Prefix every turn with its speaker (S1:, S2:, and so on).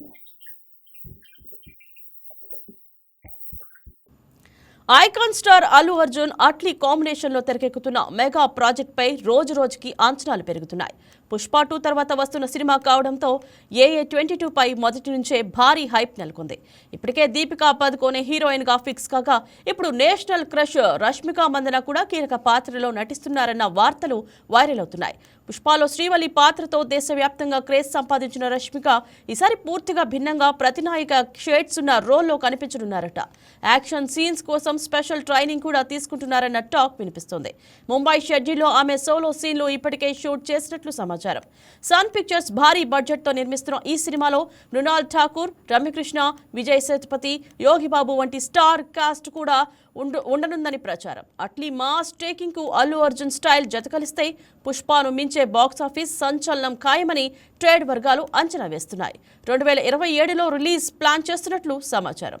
S1: point. Icon star Allu Arjun Atlee కాంబినేషన్లో తెరకెక్కుతున్న mega project పై రోజు రోజుకి అంచనాలు పెరుగుతున్నాయి. పుష్ప టూ తర్వాత వస్తున్న సినిమా కావడంతో ఏఏ ట్వంటీ టూ పై మొదటి నుంచే భారీ హైప్ నెలకొంది. ఇప్పటికే దీపికా పదుకోనే హీరోయిన్గా ఫిక్స్ కాగా ఇప్పుడు నేషనల్ క్రష్ రష్మిక మందన కూడా కీలక పాత్రలో నటిస్తున్నారన్న వార్తలు వైరల్ అవుతున్నాయి. పుష్పాలో శ్రీవల్లి పాత్రతో దేశవ్యాప్తంగా క్రేజ్ సంపాదించిన రష్మిక ఈసారి పూర్తిగా భిన్నంగా ప్రతినాయిక షేడ్స్ ఉన్న రోల్లో కనిపించనున్నారట. యాక్షన్ సీన్స్ కోసం స్పెషల్ ట్రైనింగ్ కూడా తీసుకుంటున్నారన్న టాక్ వినిపిస్తోంది. ముంబై షెడ్యూల్లో ఆమె సోలో సీన్లు ఇప్పటికే షూట్ చేసినట్లు సమాచారం. సన్ పిక్చర్స్ భారీ బడ్జెట్తో నిర్మిస్తున్న ఈ సినిమాలో మృణాల్ ఠాకూర్ రమ్యకృష్ణ విజయ్ సేతుపతి యోగిబాబు వంటి స్టార్ కాస్ట్ కూడా ఉండనుందని ప్రచారం. అట్లీ మాస్ టేకింగ్కు అల్లు అర్జున్ స్టైల్ జతకలిస్తే పుష్పాను మించే బాక్సాఫీస్ సంచలనం ఖాయమని ట్రేడ్ వర్గాలు అంచనా వేస్తున్నాయి. రెండు వేల ఇరవై ఏడులో రిలీజ్ ప్లాన్ చేస్తున్నట్లు సమాచారం.